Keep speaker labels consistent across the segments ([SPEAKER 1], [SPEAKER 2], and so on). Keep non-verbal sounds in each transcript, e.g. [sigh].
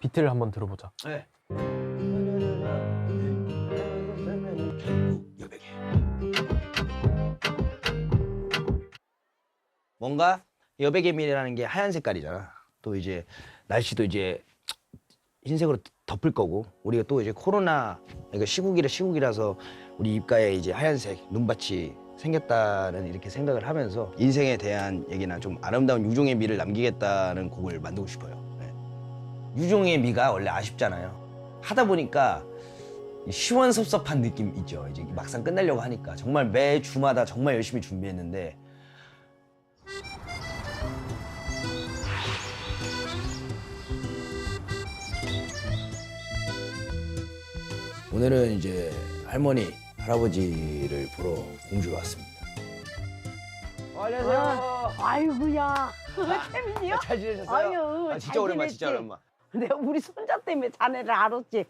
[SPEAKER 1] 비트를 한번 들어보자.
[SPEAKER 2] 네. 뭔가 여백의밀이라는 게 하얀 색깔이잖아. 또 이제 날씨도 이제 흰색으로 덮을 거고 우리가 또 이제 코로나 그러니까 시국이라 시국이라서 우리 입가에 이제 하얀색 눈밭이 생겼다는 이렇게 생각을 하면서 인생에 대한 얘기나 좀 아름다운 유종의 미를 남기겠다는 곡을 만들고 싶어요. 네. 유종의 미가 원래 아쉽잖아요. 하다 보니까 이 시원섭섭한 느낌 있죠. 이제 막상 끝내려고 하니까 정말 매 주마다 정말 열심히 준비했는데 오늘은 이제 할머니 할아버지를 보러 공주가 왔습니다. 안녕하세요.
[SPEAKER 3] 아이고야. 태민이요?
[SPEAKER 2] 잘 지내셨어요?
[SPEAKER 3] 아유,
[SPEAKER 2] 아, 진짜
[SPEAKER 3] 잘
[SPEAKER 2] 오랜만, 진짜
[SPEAKER 3] 지냈지?
[SPEAKER 2] 오랜만.
[SPEAKER 3] 내가 우리 손자 때문에 자네를 알았지.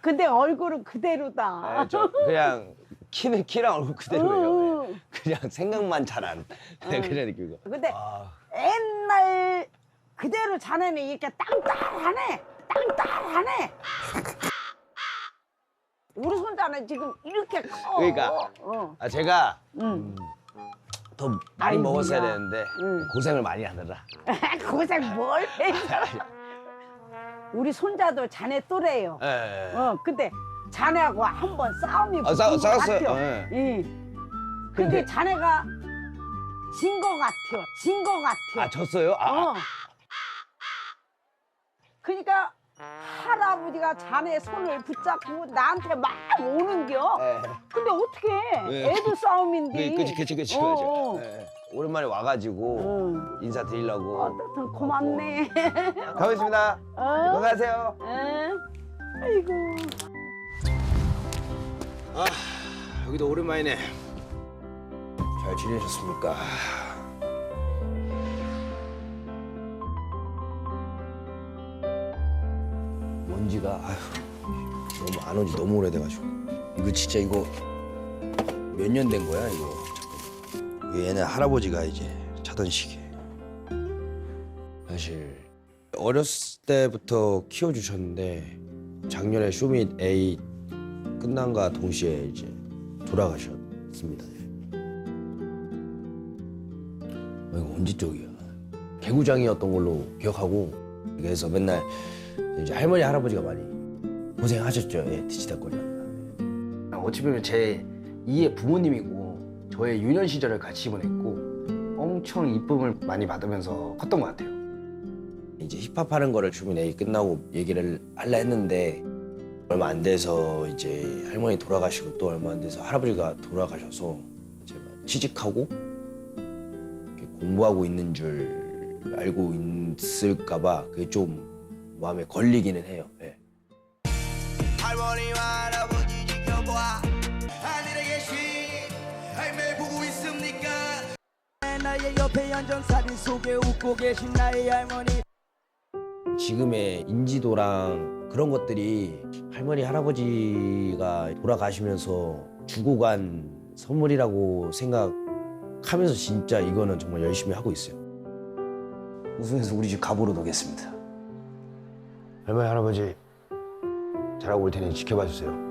[SPEAKER 3] 근데 얼굴은 그대로다.
[SPEAKER 2] 아, 저 그냥 키는 키랑 얼굴 그대로예요.
[SPEAKER 3] 응.
[SPEAKER 2] 그냥 생각만 잘안 그냥 그런 느낌이고.
[SPEAKER 3] 근데
[SPEAKER 2] 아,
[SPEAKER 3] 옛날 그대로 자네는 이렇게 땅땅하네. 땅땅하네. 우리 손자는 지금 이렇게 커.
[SPEAKER 2] 그러니까.
[SPEAKER 3] 어.
[SPEAKER 2] 아 제가
[SPEAKER 3] 응.
[SPEAKER 2] 더 많이
[SPEAKER 3] 아이고야.
[SPEAKER 2] 먹었어야 되는데
[SPEAKER 3] 응.
[SPEAKER 2] 고생을 많이 하느라. [laughs]
[SPEAKER 3] 고생 뭘 해. 우리 손자도 자네 또래요.
[SPEAKER 2] 예, 예.
[SPEAKER 3] 어, 근데 자네하고 한 번 싸움이
[SPEAKER 2] 아, 싸-
[SPEAKER 3] 붙은 것
[SPEAKER 2] 싸웠어요.
[SPEAKER 3] 같아요.
[SPEAKER 2] 예.
[SPEAKER 3] 예. 근데,
[SPEAKER 2] 근데-
[SPEAKER 3] 자네가 진거 같아요. 진거 같아요.
[SPEAKER 2] 아 졌어요? 아,
[SPEAKER 3] 어. 그러니까 할아버지가 자네 손을 붙잡고 나한테 막 오는겨.
[SPEAKER 2] 예.
[SPEAKER 3] 근데 어떻게
[SPEAKER 2] 예.
[SPEAKER 3] 애도 싸움인데.
[SPEAKER 2] 네, 그치 그치 그치
[SPEAKER 3] 어,
[SPEAKER 2] 그치.
[SPEAKER 3] 어.
[SPEAKER 2] 예. 오랜만에 와가지고
[SPEAKER 3] 응.
[SPEAKER 2] 인사 드리려고.
[SPEAKER 3] 어떻든 고맙네. [laughs]
[SPEAKER 2] 가보겠습니다.
[SPEAKER 3] 어?
[SPEAKER 2] 건강하세요.
[SPEAKER 3] 응. 아이고.
[SPEAKER 2] 아 여기도 오랜만이네. 잘 지내셨습니까? 지가 아휴 너무 안 온지 너무 오래돼가지고 이거 진짜 이거 몇 년 된 거야 이거. 이거 얘네 할아버지가 이제 차던 시계 사실 어렸을 때부터 키워주셨는데 작년에 쇼밋 A 끝난과 동시에 이제 돌아가셨습니다. 어, 이거 언제 쪽이야? 개구장이었던 걸로 기억하고 그래서 맨날 이제 할머니 할아버지가 많이 고생하셨죠. 예, 뒤치다거리가. 어찌 보면 제 2의 부모님이고 저의 유년 시절을 같이 보냈고 엄청 이쁨을 많이 받으면서 컸던 것 같아요. 이제 힙합 하는 거를 주민 A 끝나고 얘기를 할라 했는데 얼마 안 돼서 이제 할머니 돌아가시고 또 얼마 안 돼서 할아버지가 돌아가셔서 제가 취직하고 공부하고 있는 줄 알고 있을까봐 그게 좀 마음에 걸리기는 해요. 예.
[SPEAKER 4] 할머니와 할아버지 지켜봐 하늘에 계신 할매 보고 있습니까 나의 옆에 앉은 사진 속에 웃고 계신 나의 할머니
[SPEAKER 2] 지금의 인지도랑 그런 것들이 할머니 할아버지가 돌아가시면서 주고 간 선물이라고 생각하면서 진짜 이거는 정말 열심히 하고 있어요. 우승해서 우리 집 가보로 놓겠습니다. 할머니 할아버지 잘하고 올 테니 지켜봐 주세요.